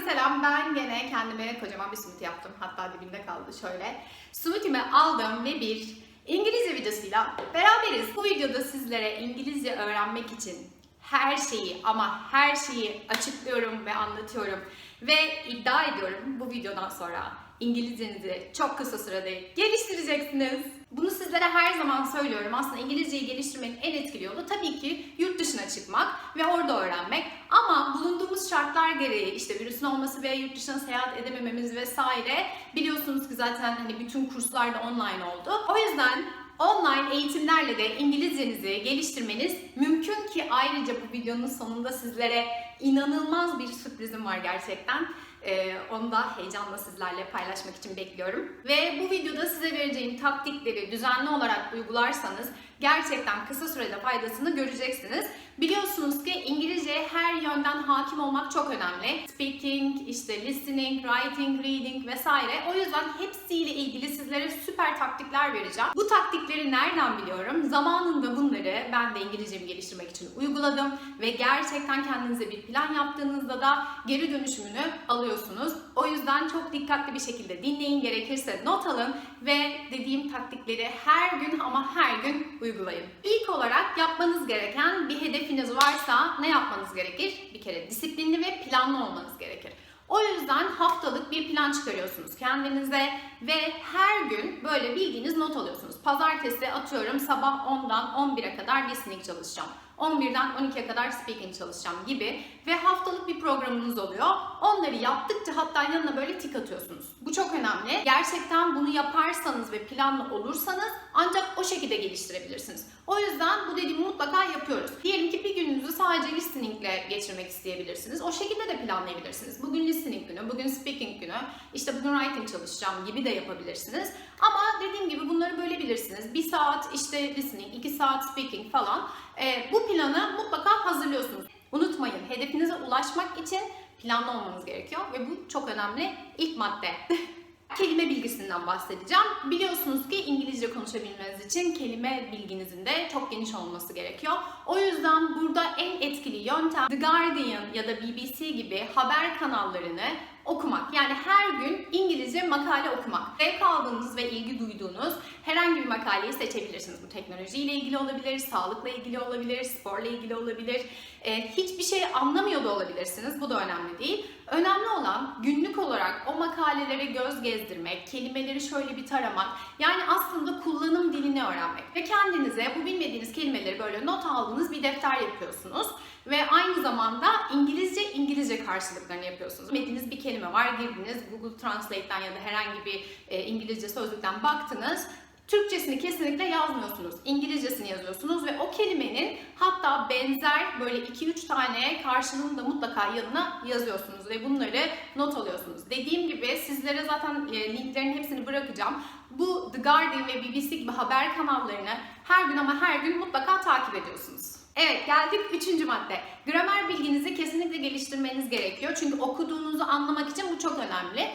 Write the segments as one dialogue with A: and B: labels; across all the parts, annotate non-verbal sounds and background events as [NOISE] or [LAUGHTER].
A: selam. Ben gene kendime kocaman bir smoothie yaptım. Hatta dibinde kaldı şöyle. Smoothie'mi aldım ve bir İngilizce videosuyla beraberiz. Bu videoda sizlere İngilizce öğrenmek için her şeyi ama her şeyi açıklıyorum ve anlatıyorum. Ve iddia ediyorum bu videodan sonra İngilizcenizi çok kısa sürede geliştireceksiniz. Bunu sizlere her zaman söylüyorum. Aslında İngilizceyi geliştirmenin en etkili yolu tabii ki yurt dışına çıkmak ve orada öğrenmek. Ama bulunduğumuz şartlar gereği işte virüsün olması ve yurt dışına seyahat edemememiz vesaire biliyorsunuz ki zaten hani bütün kurslar da online oldu. O yüzden online eğitimlerle de İngilizcenizi geliştirmeniz mümkün ki ayrıca bu videonun sonunda sizlere inanılmaz bir sürprizim var gerçekten. Ee, onu da heyecanla sizlerle paylaşmak için bekliyorum. Ve bu videoda size vereceğim taktikleri düzenli olarak uygularsanız gerçekten kısa sürede faydasını göreceksiniz. Biliyorsunuz ki İngilizceye her yönden hakim olmak çok önemli. Speaking, işte listening, writing, reading vesaire. O yüzden hepsiyle ilgili sizlere süper taktikler vereceğim. Bu taktikleri nereden biliyorum? Zamanında bunları ben de İngilizcemi geliştirmek için uyguladım ve gerçekten kendinize bir plan yaptığınızda da geri dönüşümünü alıyorsunuz. O yüzden çok dikkatli bir şekilde dinleyin, gerekirse not alın ve dediğim taktikleri her gün ama her gün uygulayın. İlk olarak yapmanız gereken bir hedefiniz varsa ne yapmanız gerekir? Bir kere disiplinli ve planlı olmanız gerekir. O yüzden haftalık bir plan çıkarıyorsunuz kendinize ve her gün böyle bildiğiniz not alıyorsunuz. Pazartesi atıyorum sabah 10'dan 11'e kadar listening çalışacağım. 11'den 12'ye kadar speaking çalışacağım gibi ve haftalık bir programınız oluyor. Onları yaptıkça hatta yanına böyle tik atıyorsunuz. Bu çok önemli. Gerçekten bunu yaparsanız ve planlı olursanız ancak o şekilde geliştirebilirsiniz. O yüzden bu dediğimi mutlaka yapıyoruz. Diyelim ki bir gününüzü sadece listeningle geçirmek isteyebilirsiniz. O şekilde de planlayabilirsiniz. Bugün listening günü, bugün speaking günü, işte bugün writing çalışacağım gibi de yapabilirsiniz. Ama dediğim gibi bunları bölebilirsiniz. Bir saat işte listening, iki saat speaking falan. Ee, bu planı mutlaka hazırlıyorsunuz. Unutmayın hedefinize ulaşmak için planlı olmanız gerekiyor ve bu çok önemli ilk madde. [LAUGHS] kelime bilgisinden bahsedeceğim. Biliyorsunuz ki İngilizce konuşabilmeniz için kelime bilginizin de çok geniş olması gerekiyor. O yüzden burada en etkili yöntem The Guardian ya da BBC gibi haber kanallarını okumak. Yani her gün İngilizce makale okumak. Zevk aldığınız ve ilgi duyduğunuz herhangi bir makaleyi seçebilirsiniz. Bu teknolojiyle ilgili olabilir, sağlıkla ilgili olabilir, sporla ilgili olabilir. Ee, hiçbir şey anlamıyor da olabilirsiniz. Bu da önemli değil. Önemli olan günlük olarak o makalelere göz gezdirmek, kelimeleri şöyle bir taramak. Yani aslında kullanım dilini öğrenmek. Ve kendinize bu bilmediğiniz kelimeleri böyle not aldığınız bir defter yapıyorsunuz. Ve aynı zamanda İngilizce İngilizce karşılıklarını yapıyorsunuz. Bilmediğiniz bir kelime var, girdiniz Google Translate'ten ya da herhangi bir e, İngilizce sözlükten baktınız. Türkçesini kesinlikle yazmıyorsunuz. İngilizcesini yazıyorsunuz ve o kelimenin hatta benzer böyle 2-3 tane karşılığını da mutlaka yanına yazıyorsunuz ve bunları not alıyorsunuz. Dediğim gibi sizlere zaten e, linklerin hepsini bırakacağım. Bu The Guardian ve BBC gibi haber kanallarını her gün ama her gün mutlaka takip ediyorsunuz. Evet geldik üçüncü madde. Gramer bilginizi kesinlikle geliştirmeniz gerekiyor. Çünkü okuduğunuzu anlamak için bu çok önemli.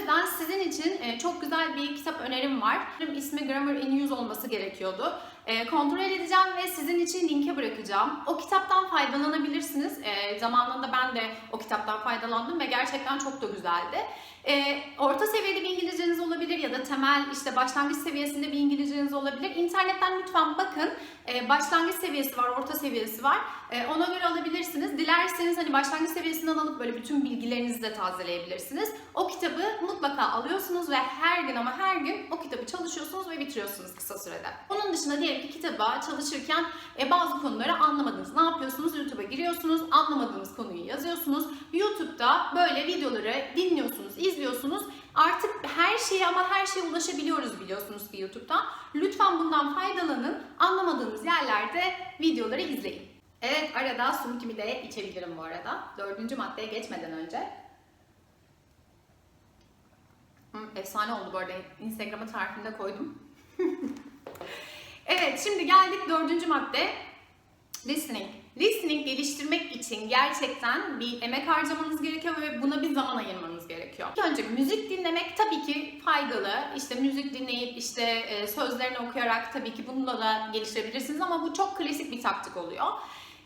A: Yüzden sizin için e, çok güzel bir kitap önerim var. İsmi Grammar in Use olması gerekiyordu. E, kontrol edeceğim ve sizin için linke bırakacağım. O kitaptan faydalanabilirsiniz. E, zamanında ben de o kitaptan faydalandım ve gerçekten çok da güzeldi. E, orta seviyede bir İngilizceniz olabilir ya da temel işte başlangıç seviyesinde bir İngilizceniz olabilir. İnternetten lütfen bakın. E, başlangıç seviyesi var, orta seviyesi var. E, ona göre alabilirsiniz. Dilerseniz hani başlangıç seviyesinden alıp böyle bütün bilgilerinizi de tazeleyebilirsiniz. O kitabı mutlaka alıyorsunuz ve her gün ama her gün o kitabı çalışıyorsunuz ve bitiriyorsunuz kısa sürede. Onun dışında diyelim ki kitaba çalışırken e, bazı konuları anlamadınız. Ne yapıyorsunuz? YouTube'a giriyorsunuz, anlamadığınız konuyu yazıyorsunuz. YouTube'da böyle videoları dinliyorsunuz, izliyorsunuz. Artık her şeye ama her şeye ulaşabiliyoruz biliyorsunuz ki YouTube'da. Lütfen bundan faydalanın. Anlamadığınız yerlerde videoları izleyin. Evet arada smoothie'mi de içebilirim bu arada. Dördüncü maddeye geçmeden önce. Hı, efsane oldu bu arada. Instagram'a tarifinde koydum. [LAUGHS] evet şimdi geldik dördüncü madde. Listening. Listening geliştirmek için gerçekten bir emek harcamanız gerekiyor ve buna bir zaman ayırmanız gerekiyor. İlk önce müzik dinlemek tabii ki faydalı. İşte müzik dinleyip işte e, sözlerini okuyarak tabii ki bununla da geliştirebilirsiniz ama bu çok klasik bir taktik oluyor.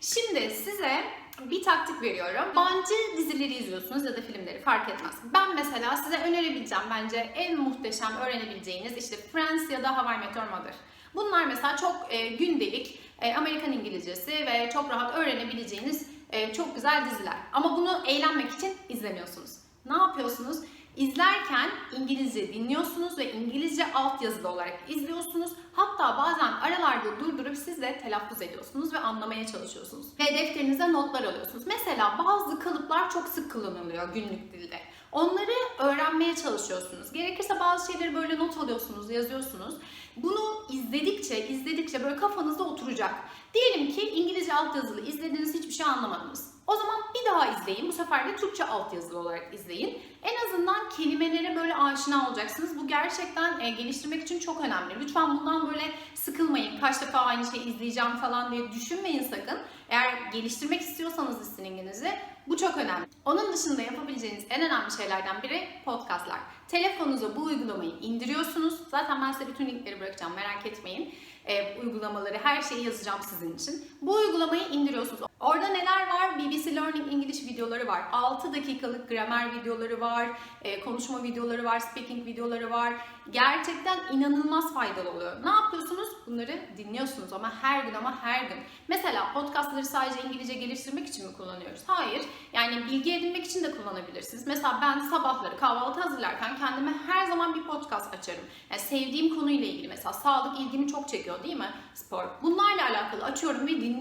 A: Şimdi size bir taktik veriyorum. Yabancı dizileri izliyorsunuz ya da filmleri fark etmez. Ben mesela size önerebileceğim bence en muhteşem öğrenebileceğiniz işte Friends ya da How I Met Your Mother. Bunlar mesela çok e, gündelik e, Amerikan İngilizcesi ve çok rahat öğrenebileceğiniz e, çok güzel diziler. Ama bunu eğlenmek için izlemiyorsunuz. Ne yapıyorsunuz? İzlerken İngilizce dinliyorsunuz ve İngilizce altyazılı olarak izliyorsunuz. Hatta bazen aralarda durdurup siz de telaffuz ediyorsunuz ve anlamaya çalışıyorsunuz. Ve defterinize notlar alıyorsunuz. Mesela bazı kalıplar çok sık kullanılıyor günlük dilde. Onları öğrenmeye çalışıyorsunuz. Gerekirse bazı şeyleri böyle not alıyorsunuz, yazıyorsunuz. Bunu izledikçe, izledikçe böyle kafanızda oturacak. Diyelim ki İngilizce altyazılı izlediniz, hiçbir şey anlamadınız. O zaman bir daha izleyin. Bu sefer de Türkçe altyazılı olarak izleyin. En azından kelimelere böyle aşina olacaksınız. Bu gerçekten e, geliştirmek için çok önemli. Lütfen bundan böyle sıkılmayın. Kaç defa aynı şeyi izleyeceğim falan diye düşünmeyin sakın. Eğer geliştirmek istiyorsanız listeninginizi bu çok önemli. Onun dışında yapabileceğiniz en önemli şeylerden biri podcastlar. Telefonunuza bu uygulamayı indiriyorsunuz. Zaten ben size bütün linkleri bırakacağım merak etmeyin. E, uygulamaları, her şeyi yazacağım sizin için. Bu uygulamayı indiriyorsunuz. Orada neler var? BBC Learning English videoları var. 6 dakikalık gramer videoları var. e, konuşma videoları var. Speaking videoları var. Gerçekten inanılmaz faydalı oluyor. Ne yapıyorsunuz? Bunları dinliyorsunuz ama her gün ama her gün. Mesela podcastları sadece İngilizce geliştirmek için mi kullanıyoruz? Hayır. Yani bilgi edinmek için de kullanabilirsiniz. Mesela ben sabahları kahvaltı hazırlarken kendime her zaman bir podcast açarım. Yani sevdiğim konuyla ilgili mesela sağlık ilgimi çok çekiyor değil mi? Spor. Bunlarla alakalı açıyorum ve dinliyorum.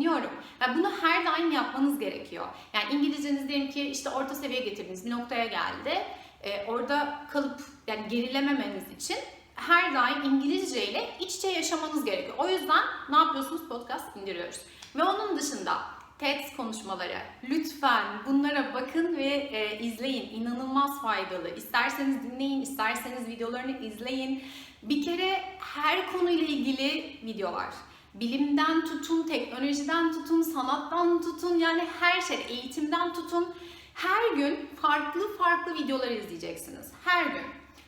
A: Yani bunu her daim yapmanız gerekiyor. Yani İngilizceniz diyelim ki işte orta seviye getirdiniz bir noktaya geldi. Ee, orada kalıp yani gerilememeniz için her daim İngilizce ile iç içe yaşamanız gerekiyor. O yüzden ne yapıyorsunuz? Podcast indiriyoruz. Ve onun dışında TED konuşmaları. Lütfen bunlara bakın ve e, izleyin. İnanılmaz faydalı. İsterseniz dinleyin, isterseniz videolarını izleyin. Bir kere her konuyla ilgili video var. Bilimden tutun, teknolojiden tutun, sanattan tutun yani her şey, eğitimden tutun. Her gün farklı farklı videolar izleyeceksiniz. Her gün.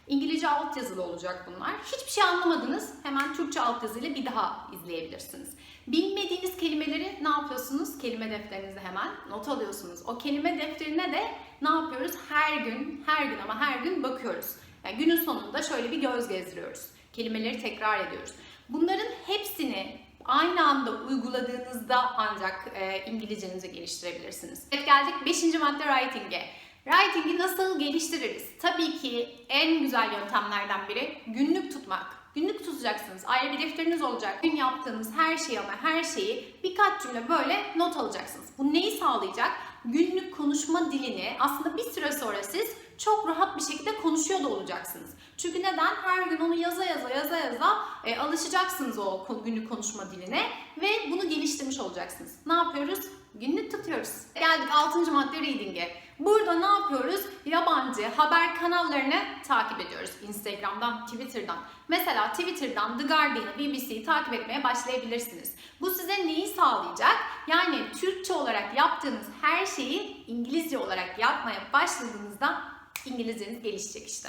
A: İngilizce altyazılı olacak bunlar. Hiçbir şey anlamadınız. Hemen Türkçe altyazıyla bir daha izleyebilirsiniz. Bilmediğiniz kelimeleri ne yapıyorsunuz? Kelime defterinize hemen not alıyorsunuz. O kelime defterine de ne yapıyoruz? Her gün, her gün ama her gün bakıyoruz. Yani günün sonunda şöyle bir göz gezdiriyoruz. Kelimeleri tekrar ediyoruz. Bunların hepsini aynı anda uyguladığınızda ancak e, İngilizcenizi geliştirebilirsiniz. Evet geldik 5. madde writing'e. Writing'i nasıl geliştiririz? Tabii ki en güzel yöntemlerden biri günlük tutmak. Günlük tutacaksınız. Ayrı bir defteriniz olacak. Gün yaptığınız her şeyi ama her şeyi birkaç cümle böyle not alacaksınız. Bu neyi sağlayacak? Günlük konuşma dilini aslında bir süre sonra siz çok rahat bir şekilde konuşuyor da olacaksınız. Çünkü neden? Her gün onu yaza yaza yaza yaza e, alışacaksınız o günlük konuşma diline ve bunu geliştirmiş olacaksınız. Ne yapıyoruz? Günlük tutuyoruz. Geldik 6. madde reading'e. Burada ne yapıyoruz? Yabancı haber kanallarını takip ediyoruz. Instagram'dan, Twitter'dan. Mesela Twitter'dan The Guardian'ı, BBC'yi takip etmeye başlayabilirsiniz. Bu size neyi sağlayacak? Yani Türkçe olarak yaptığınız her şeyi İngilizce olarak yapmaya başladığınızda İngilizceniz gelişecek işte.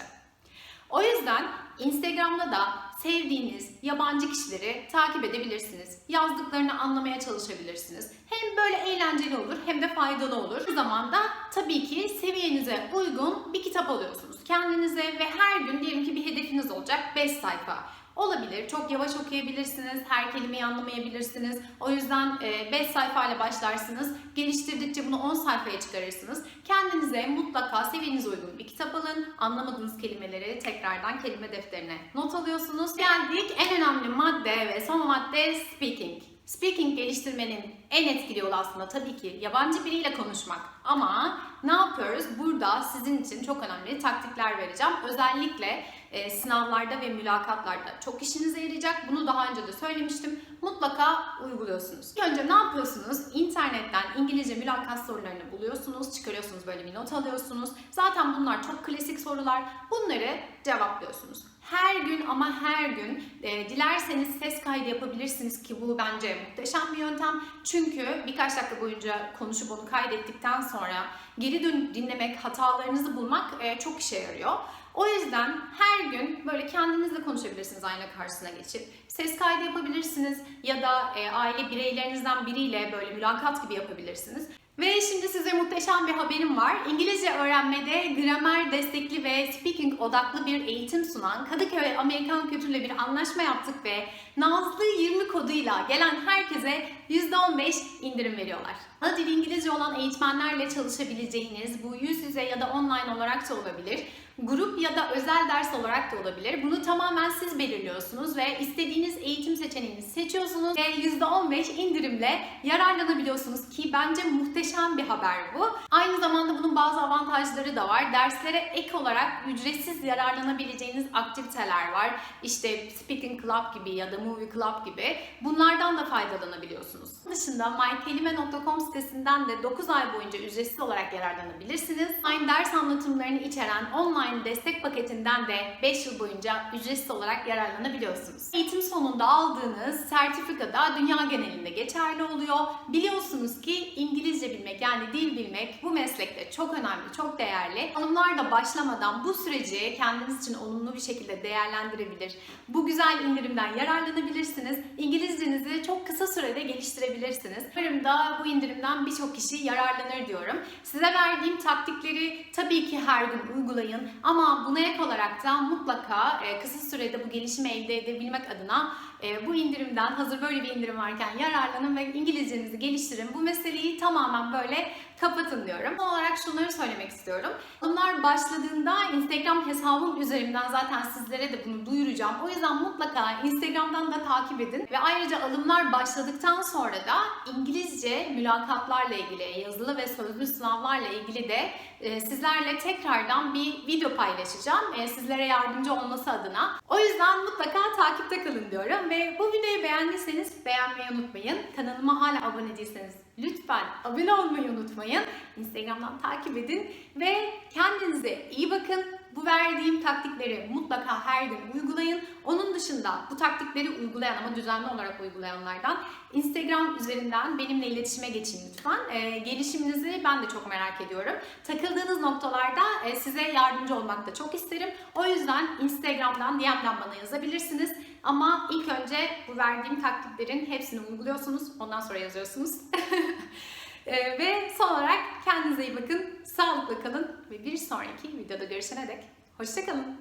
A: O yüzden Instagram'da da sevdiğiniz yabancı kişileri takip edebilirsiniz. Yazdıklarını anlamaya çalışabilirsiniz. Hem böyle eğlenceli olur hem de faydalı olur. Aynı zamanda tabii ki seviyenize uygun bir kitap alıyorsunuz. Kendinize ve her gün diyelim ki bir hedefiniz olacak 5 sayfa. Olabilir. Çok yavaş okuyabilirsiniz. Her kelimeyi anlamayabilirsiniz. O yüzden 5 sayfayla başlarsınız. Geliştirdikçe bunu 10 sayfaya çıkarırsınız. Kendinize mutlaka seviyenize uygun bir kitap alın. Anlamadığınız kelimeleri tekrardan kelime defterine not alıyorsunuz. Geldik en önemli madde ve son madde speaking. Speaking geliştirmenin en etkili yolu aslında tabii ki yabancı biriyle konuşmak. Ama ne yapıyoruz? Burada sizin için çok önemli taktikler vereceğim. Özellikle e, sınavlarda ve mülakatlarda çok işinize yarayacak. Bunu daha önce de söylemiştim. Mutlaka uyguluyorsunuz. İlk önce ne yapıyorsunuz? İnternetten İngilizce mülakat sorularını buluyorsunuz, çıkarıyorsunuz böyle bir not alıyorsunuz. Zaten bunlar çok klasik sorular. Bunları cevaplıyorsunuz. Her gün ama her gün e, dilerseniz ses kaydı yapabilirsiniz ki bu bence muhteşem bir yöntem. Çünkü birkaç dakika boyunca konuşup onu kaydettikten sonra geri dön dinlemek, hatalarınızı bulmak e, çok işe yarıyor. O yüzden her gün böyle kendinizle konuşabilirsiniz ayna karşısına geçip. Ses kaydı yapabilirsiniz ya da e, aile bireylerinizden biriyle böyle mülakat gibi yapabilirsiniz. Ve şimdi size muhteşem bir haberim var. İngilizce öğrenmede gramer destekli ve speaking odaklı bir eğitim sunan Kadıköy Amerikan Kültür'le bir anlaşma yaptık ve Nazlı 20 koduyla gelen herkese %15 indirim veriyorlar. Ana dili İngilizce olan eğitmenlerle çalışabileceğiniz bu yüz yüze ya da online olarak da olabilir. Grup ya da özel ders olarak da olabilir. Bunu tamamen siz belirliyorsunuz ve istediğiniz eğitim seçeneğini seçiyorsunuz ve %15 indirimle yararlanabiliyorsunuz ki bence muhteşem bir haber bu. Aynı zamanda bunun bazı avantajları da var. Derslere ek olarak ücretsiz yararlanabileceğiniz aktiviteler var. İşte Speaking Club gibi ya da Movie Club gibi. Bunlardan da faydalanabiliyorsunuz. Dışında mykelime.com sitesinden de 9 ay boyunca ücretsiz olarak yararlanabilirsiniz. Aynı ders anlatımlarını içeren online destek paketinden de 5 yıl boyunca ücretsiz olarak yararlanabiliyorsunuz. Eğitim sonunda aldığınız sertifika da dünya genelinde geçerli oluyor. Biliyorsunuz ki İngilizce bilmek yani dil bilmek bu meslekte çok önemli, çok değerli. Hanımlar da başlamadan bu süreci kendiniz için olumlu bir şekilde değerlendirebilir. Bu güzel indirimden yararlanabilirsiniz. İngilizcenizi çok kısa sürede geliştirebilirsiniz. Umarım da bu indirimden birçok kişi yararlanır diyorum. Size verdiğim taktikleri tabii ki her gün uygulayın ama buna ek olarak da mutlaka e, kısa sürede bu gelişimi elde edebilmek adına bu indirimden hazır böyle bir indirim varken yararlanın ve İngilizcenizi geliştirin. Bu meseleyi tamamen böyle kapatın diyorum. Son olarak şunları söylemek istiyorum. Bunlar başladığında Instagram hesabım üzerinden zaten sizlere de bunu duyuracağım. O yüzden mutlaka Instagram'dan da takip edin. Ve ayrıca alımlar başladıktan sonra da İngilizce mülakatlarla ilgili, yazılı ve sözlü sınavlarla ilgili de sizlerle tekrardan bir video paylaşacağım. E, sizlere yardımcı olması adına. O yüzden mutlaka takipte kalın diyorum. Ve bu videoyu beğendiyseniz beğenmeyi unutmayın. Kanalıma hala abone değilseniz lütfen abone olmayı unutmayın. Instagram'dan takip edin ve kendinize iyi bakın. Bu verdiğim taktikleri mutlaka her gün uygulayın. Onun dışında bu taktikleri uygulayan ama düzenli olarak uygulayanlardan Instagram üzerinden benimle iletişime geçin lütfen. Ee, gelişiminizi ben de çok merak ediyorum. Takıldığınız noktalarda e, size yardımcı olmak da çok isterim. O yüzden Instagram'dan DM'den bana yazabilirsiniz. Ama ilk önce bu verdiğim taktiklerin hepsini uyguluyorsunuz. Ondan sonra yazıyorsunuz. [LAUGHS] Ee, ve son olarak kendinize iyi bakın, sağlıklı kalın ve bir sonraki videoda görüşene dek hoşçakalın.